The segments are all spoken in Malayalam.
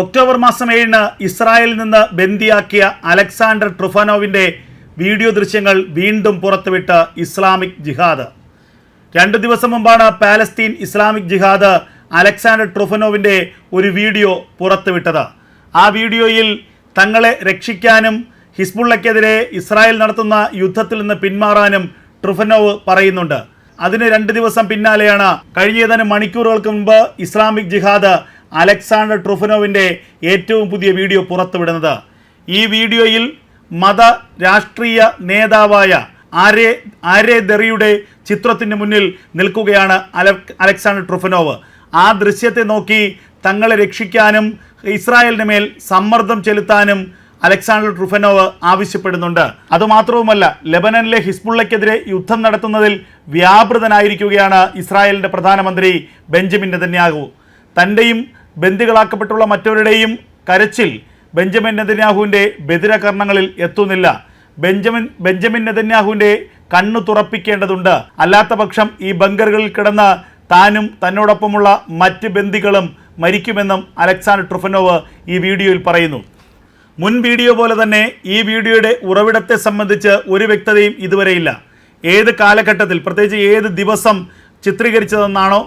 ഒക്ടോബർ മാസം ഏഴിന് ഇസ്രായേലിൽ നിന്ന് ബന്ദിയാക്കിയ അലക്സാണ്ടർ ട്രുഫാനോവിന്റെ വീഡിയോ ദൃശ്യങ്ങൾ വീണ്ടും പുറത്തുവിട്ട് ഇസ്ലാമിക് ജിഹാദ്. രണ്ട് ദിവസം മുമ്പാണ് പാലസ്തീൻ ഇസ്ലാമിക് ജിഹാദ് അലക്സാണ്ടർ ട്രുഫനോവിന്റെ ഒരു വീഡിയോ പുറത്തുവിട്ടത്. ആ വീഡിയോയിൽ തങ്ങളെ രക്ഷിക്കാനും ഹിസ്ബുള്ളയ്ക്കെതിരെ ഇസ്രായേൽ നടത്തുന്ന യുദ്ധത്തിൽ നിന്ന് പിന്മാറാനും ട്രുഫനോവ് പറയുന്നുണ്ട്. അതിന് രണ്ട് ദിവസം പിന്നാലെയാണ് കഴിഞ്ഞ ഏതാനും മണിക്കൂറുകൾക്ക് മുമ്പ് ഇസ്ലാമിക് ജിഹാദ് അലക്സാണ്ടർ ട്രുഫനോവിന്റെ ഏറ്റവും പുതിയ വീഡിയോ പുറത്തുവിടുന്നത്. ഈ വീഡിയോയിൽ മത രാഷ്ട്രീയ നേതാവായ ആരേ ആരേ ദറിയുടെ ചിത്രത്തിന് മുന്നിൽ നിൽക്കുകയാണ് അല അലക്സാണ്ടർ ട്രുഫനോവ്. ആ ദൃശ്യത്തെ നോക്കി തങ്ങളെ രക്ഷിക്കാനും ഇസ്രായേലിന് മേൽ സമ്മർദ്ദം ചെലുത്താനും അലക്സാണ്ടർ ട്രുഫനോവ് ആവശ്യപ്പെടുന്നുണ്ട്. അതുമാത്രവുമല്ല ലെബനനിലെ ഹിസ്ബുള്ളയ്ക്കെതിരെ യുദ്ധം നടത്തുന്നതിൽ വ്യാപൃതനായിരിക്കുകയാണ് ഇസ്രായേലിന്റെ പ്രധാനമന്ത്രി ബെഞ്ചമിൻ നെതന്യാഹു. തന്റെയും ബന്ദികളാക്കപ്പെട്ടുള്ള മറ്റവരുടെയും കരച്ചിൽ ബെഞ്ചമിൻ നെതന്യാഹുവിന്റെ ബദിരകർണങ്ങളിൽ എത്തുന്നില്ല. ബെഞ്ചമിൻ ബെഞ്ചമിൻ നെതന്യാഹുവിന്റെ കണ്ണു തുറപ്പിക്കേണ്ടതുണ്ട്. അല്ലാത്ത പക്ഷം ഈ ബങ്കറുകളിൽ കിടന്ന് താനും തന്നോടൊപ്പമുള്ള മറ്റ് ബന്ദികളും മരിക്കുമെന്നും അലക്സാണ്ടർ ട്രുഫനോവ് ഈ വീഡിയോയിൽ പറയുന്നു. മുൻ വീഡിയോ പോലെ തന്നെ ഈ വീഡിയോയുടെ ഉറവിടത്തെ സംബന്ധിച്ച് ഒരു വ്യക്തതയും ഇതുവരെയില്ല. ഏത് കാലഘട്ടത്തിൽ പ്രത്യേകിച്ച് ഏത് ദിവസം ചിത്രീകരിച്ചതെന്നാണോ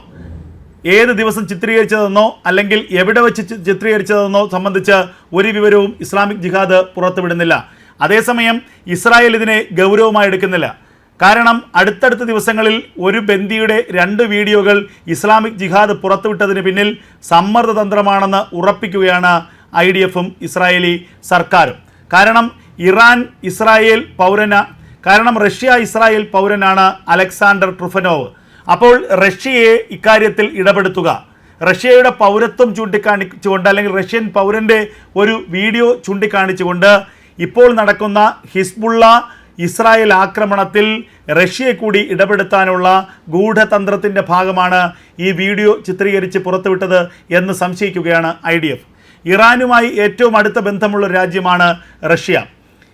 ഏത് ദിവസം ചിത്രീകരിച്ചതെന്നോ അല്ലെങ്കിൽ എവിടെ വെച്ച് ചിത്രീകരിച്ചതെന്നോ സംബന്ധിച്ച് ഒരു വിവരവും ഇസ്ലാമിക് ജിഹാദ് പുറത്തുവിടുന്നില്ല. അതേസമയം ഇസ്രായേൽ ഇതിനെ ഗൗരവമായി എടുക്കുന്നില്ല. കാരണം അടുത്തടുത്ത ദിവസങ്ങളിൽ ഒരു ബന്ദിയുടെ രണ്ട് വീഡിയോകൾ ഇസ്ലാമിക് ജിഹാദ് പുറത്തുവിട്ടതിന് പിന്നിൽ സമ്മർദ്ദതന്ത്രമാണെന്ന് ഉറപ്പിക്കുകയാണ് ഐ ഡി എഫും ഇസ്രായേലി സർക്കാരും. കാരണം ഇറാൻ ഇസ്രായേൽ പൗരന കാരണം റഷ്യ ഇസ്രായേൽ പൗരനാണ് അലക്സാണ്ടർ ട്രുഫനോവ്. അപ്പോൾ റഷ്യയെ ഇക്കാര്യത്തിൽ ഇടപെടുത്തുക. റഷ്യയുടെ പൗരത്വം ചൂണ്ടിക്കാണിച്ചുകൊണ്ട് അല്ലെങ്കിൽ റഷ്യൻ പൗരന്റെ ഒരു വീഡിയോ ചൂണ്ടിക്കാണിച്ചുകൊണ്ട് ഇപ്പോൾ നടക്കുന്ന ഹിസ്ബുള്ള ഇസ്രായേൽ ആക്രമണത്തിൽ റഷ്യയെ കൂടി ഇടപെടുത്താനുള്ള ഗൂഢതന്ത്രത്തിന്റെ ഭാഗമാണ് ഈ വീഡിയോ ചിത്രീകരിച്ച് പുറത്തുവിട്ടത് എന്ന് സംശയിക്കുകയാണ് ഐ ഡി എഫ്. ഇറാനുമായി ഏറ്റവും അടുത്ത ബന്ധമുള്ള രാജ്യമാണ് റഷ്യ.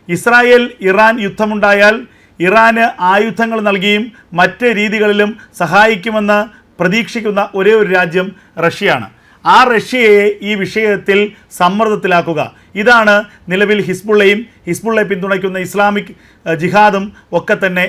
ഇസ്രായേൽ ഇറാൻ യുദ്ധമുണ്ടായാൽ ഇറാന് ആയുധങ്ങൾ നൽകിയും മറ്റ് രീതികളിലും സഹായിക്കുമെന്ന് പ്രതീക്ഷിക്കുന്ന ഒരേ ഒരു രാജ്യം റഷ്യയാണ്. ആ റഷ്യയെ ഈ വിഷയത്തിൽ സമ്മർദ്ദത്തിലാക്കുക. ഇതാണ് നിലവിൽ ഹിസ്ബുള്ളയും ഹിസ്ബുള്ളയെ പിന്തുണയ്ക്കുന്ന ഇസ്ലാമിക് ജിഹാദും ഒക്കെ തന്നെ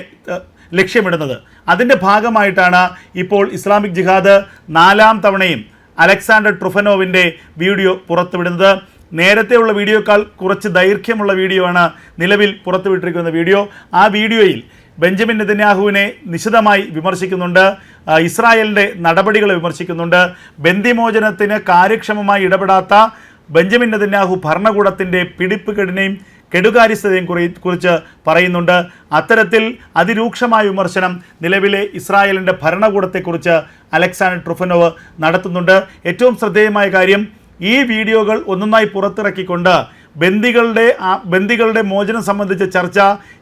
ലക്ഷ്യമിടുന്നത്. അതിന്റെ ഭാഗമായിട്ടാണ് ഇപ്പോൾ ഇസ്ലാമിക് ജിഹാദ് നാലാം തവണയും അലക്സാണ്ടർ ട്രുഫനോവിന്റെ വീഡിയോ പുറത്തുവിടുന്നത്. നേരത്തെയുള്ള വീഡിയോക്കാൾ കുറച്ച് ദൈർഘ്യമുള്ള വീഡിയോ ആണ് നിലവിൽ പുറത്തുവിട്ടിരിക്കുന്ന വീഡിയോ. ആ വീഡിയോയിൽ ബെഞ്ചമിൻ നെതന്യാഹുവിനെ നിശിതമായി വിമർശിക്കുന്നുണ്ട്. ഇസ്രായേലിന്റെ നടപടികളെ വിമർശിക്കുന്നുണ്ട്. ബന്ദിമോചനത്തിന് കാര്യക്ഷമമായി ഇടപെടാത്ത ബെഞ്ചമിൻ നെതന്യാഹു ഭരണകൂടത്തിന്റെ പിടിപ്പുകെടിനെയും കെടുകാര്യസ്ഥതയും കുറി- കുറിച്ച് പറയുന്നുണ്ട്. അത്തരത്തിൽ അതിരൂക്ഷമായ വിമർശനം നിലവിലെ ഇസ്രായേലിന്റെ ഭരണകൂടത്തെക്കുറിച്ച് അലക്സാണ്ടർ ട്രുഫനോവ് നടത്തുന്നുണ്ട്. ഏറ്റവും ശ്രദ്ധേയമായ കാര്യം ഈ വീഡിയോകൾ ഒന്നൊന്നായി പുറത്തിറക്കിക്കൊണ്ട് ബന്ദികളുടെ ബന്ദികളുടെ മോചനം സംബന്ധിച്ച ചർച്ച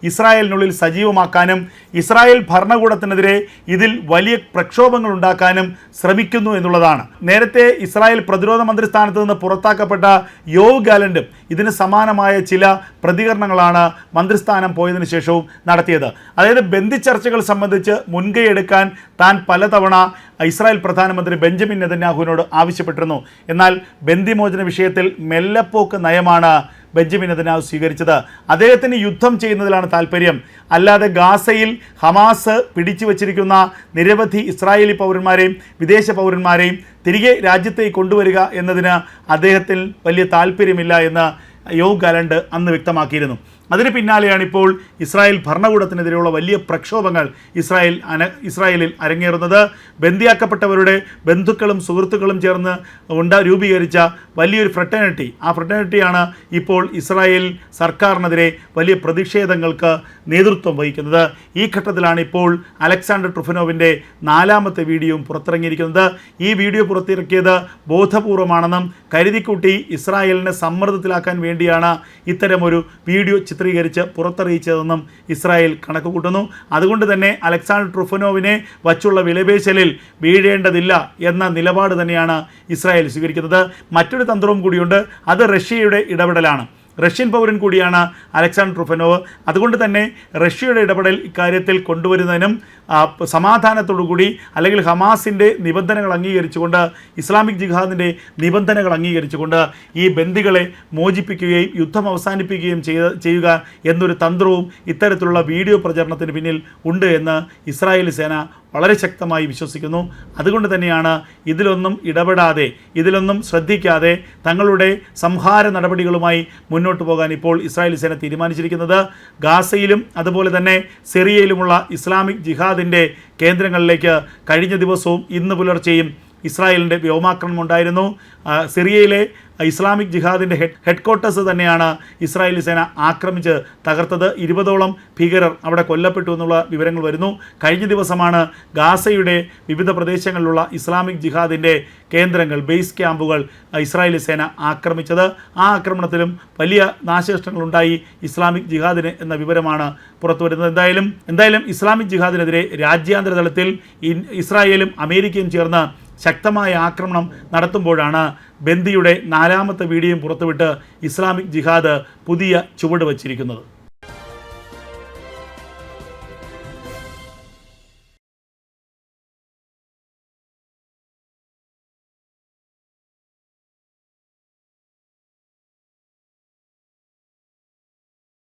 ഇസ്രായേലിനുള്ളിൽ സജീവമാക്കാനും ഇസ്രായേൽ ഭരണകൂടത്തിനെതിരെ ഇതിൽ വലിയ പ്രക്ഷോഭങ്ങൾ ഉണ്ടാക്കാനും ശ്രമിക്കുന്നു എന്നുള്ളതാണ്. നേരത്തെ ഇസ്രായേൽ പ്രതിരോധ മന്ത്രി സ്ഥാനത്ത് നിന്ന് പുറത്താക്കപ്പെട്ട യോവ് ഗാലൻഡും ഇതിന് സമാനമായ ചില പ്രതികരണങ്ങളാണ് മന്ത്രിസ്ഥാനം പോയതിനു ശേഷവും നടത്തിയത്. അതായത് ബന്ദി ചർച്ചകൾ സംബന്ധിച്ച് മുൻകൈയെടുക്കാൻ താൻ പലതവണ ഇസ്രായേൽ പ്രധാനമന്ത്രി ബെഞ്ചമിൻ നെതന്യാഹുവിനോട് ആവശ്യപ്പെട്ടിരുന്നു. എന്നാൽ ബന്ദിമോചന വിഷയത്തിൽ മെല്ലപ്പോക്ക് നയമാണ് ബെഞ്ചമിൻ നെതന്യാഹു സ്വീകരിച്ചത്. അദ്ദേഹത്തിന് യുദ്ധം ചെയ്യുന്നതിലാണ് താല്പര്യം അല്ലാതെ ഗാസയിൽ ഹമാസ് പിടിച്ചു വച്ചിരിക്കുന്ന നിരവധി ഇസ്രായേലി പൗരന്മാരെയും വിദേശ പൗരന്മാരെയും തിരികെ രാജ്യത്തേക്ക് കൊണ്ടുവരിക എന്നതിന് അദ്ദേഹത്തിൽ വലിയ താല്പര്യമില്ല എന്ന് യോഗ് ഗാലണ്ട് അന്ന് വ്യക്തമാക്കിയിരുന്നു. അതിന് പിന്നാലെയാണ് ഇപ്പോൾ ഇസ്രായേൽ ഭരണകൂടത്തിനെതിരെയുള്ള വലിയ പ്രക്ഷോഭങ്ങൾ ഇസ്രായേൽ അന ഇസ്രായേലിൽ അരങ്ങേറുന്നത്. ബന്ദിയാക്കപ്പെട്ടവരുടെ ബന്ധുക്കളും സുഹൃത്തുക്കളും ചേർന്ന് ഉണ്ട രൂപീകരിച്ച വലിയൊരു ഫ്രട്ടേണിറ്റി ആ ഫ്രട്ടേണിറ്റിയാണ് ഇപ്പോൾ ഇസ്രായേൽ സർക്കാരിനെതിരെ വലിയ പ്രതിഷേധങ്ങൾക്ക് നേതൃത്വം വഹിക്കുന്നത്. ഈ ഘട്ടത്തിലാണ് ഇപ്പോൾ അലക്സാണ്ടർ ട്രുഫനോവിന്റെ നാലാമത്തെ വീഡിയോയും പുറത്തിറങ്ങിയിരിക്കുന്നത്. ഈ വീഡിയോ പുറത്തിറക്കിയത് ബോധപൂർവമാണെന്നും കരുതിക്കൂട്ടി ഇസ്രായേലിനെ സമ്മർദ്ദത്തിലാക്കാൻ വേണ്ടിയാണ് ഇത്തരമൊരു വീഡിയോ ചിത്രീകരിച്ച് പുറത്തറിയിച്ചതെന്നും ഇസ്രായേൽ കണക്ക് കൂട്ടുന്നു അതുകൊണ്ട് തന്നെ അലക്സാണ്ടർ ട്രുഫനോവിനെ വച്ചുള്ള വിലപേശലിൽ വീഴേണ്ടതില്ല എന്ന നിലപാട് തന്നെയാണ് ഇസ്രായേൽ സ്വീകരിക്കുന്നത്. മറ്റൊരു തന്ത്രവും കൂടിയുണ്ട്. അത് റഷ്യയുടെ ഇടപെടലാണ്. റഷ്യൻ പൗരൻ കൂടിയാണ് അലക്സാണ്ടർ ട്രുഫനോവ്. അതുകൊണ്ട് തന്നെ റഷ്യയുടെ ഇടപെടൽ ഇക്കാര്യത്തിൽ കൊണ്ടുവരുന്നതിനും സമാധാനത്തോടുകൂടി അല്ലെങ്കിൽ ഹമാസിന്റെ നിബന്ധനകൾ അംഗീകരിച്ചുകൊണ്ട് ഇസ്ലാമിക് ജിഹാദിന്റെ നിബന്ധനകൾ അംഗീകരിച്ചുകൊണ്ട് ഈ ബന്ദികളെ മോചിപ്പിക്കുകയും യുദ്ധം അവസാനിപ്പിക്കുകയും ചെയ്ത ചെയ്യുക എന്നൊരു തന്ത്രവും ഇത്തരത്തിലുള്ള വീഡിയോ പ്രചരണത്തിന് പിന്നിൽ ഉണ്ട് എന്ന് ഇസ്രായേലി സേന വളരെ ശക്തമായി വിശ്വസിക്കുന്നു. അതുകൊണ്ട് തന്നെയാണ് ഇതിലൊന്നും ഇടപെടാതെ ഇതിലൊന്നും ശ്രദ്ധിക്കാതെ തങ്ങളുടെ സംഹാര നടപടികളുമായി മുന്നോട്ട് പോകാൻ ഇപ്പോൾ ഇസ്രായേൽ സേന തീരുമാനിച്ചിരിക്കുന്നത്. ഗാസയിലും അതുപോലെ തന്നെ സിറിയയിലുമുള്ള ഇസ്ലാമിക് ജിഹാദിന്റെ കേന്ദ്രങ്ങളിലേക്ക് കഴിഞ്ഞ ദിവസവും ഇന്ന് പുലർച്ചെയും ഇസ്രായേലിന്റെ വ്യോമാക്രമണം ഉണ്ടായിരുന്നു സിറിയയിലെ ഇസ്ലാമിക് ജിഹാദിന്റെ ഹെഡ് ഹെഡ് ക്വാർട്ടേഴ്സ് തന്നെയാണ് ഇസ്രായേലി സേന ആക്രമിച്ച് തകർത്തത്. ഇരുപതോളം ഭീകരർ അവിടെ കൊല്ലപ്പെട്ടു എന്നുള്ള വിവരങ്ങൾ വരുന്നു. കഴിഞ്ഞ ദിവസമാണ് ഗാസയുടെ വിവിധ പ്രദേശങ്ങളിലുള്ള ഇസ്ലാമിക് ജിഹാദിന്റെ കേന്ദ്രങ്ങൾ ബേസ് ക്യാമ്പുകൾ ഇസ്രായേലി സേന ആക്രമിച്ചത്. ആ ആക്രമണത്തിലും വലിയ നാശനഷ്ടങ്ങളുണ്ടായി ഇസ്ലാമിക് ജിഹാദിന് എന്ന വിവരമാണ് പുറത്തു വരുന്നത്. എന്തായാലും എന്തായാലും ഇസ്ലാമിക് ജിഹാദിനെതിരെ രാജ്യാന്തര തലത്തിൽ ഇസ്രായേലും അമേരിക്കയും ചേർന്ന് ശക്തമായ ആക്രമണം നടത്തുമ്പോഴാണ് ബന്ദിയുടെ നാലാമത്തെ വീഡിയോയും പുറത്തുവിട്ട് ഇസ്ലാമിക് ജിഹാദ് പുതിയ ചുവട് വച്ചിരിക്കുന്നത്.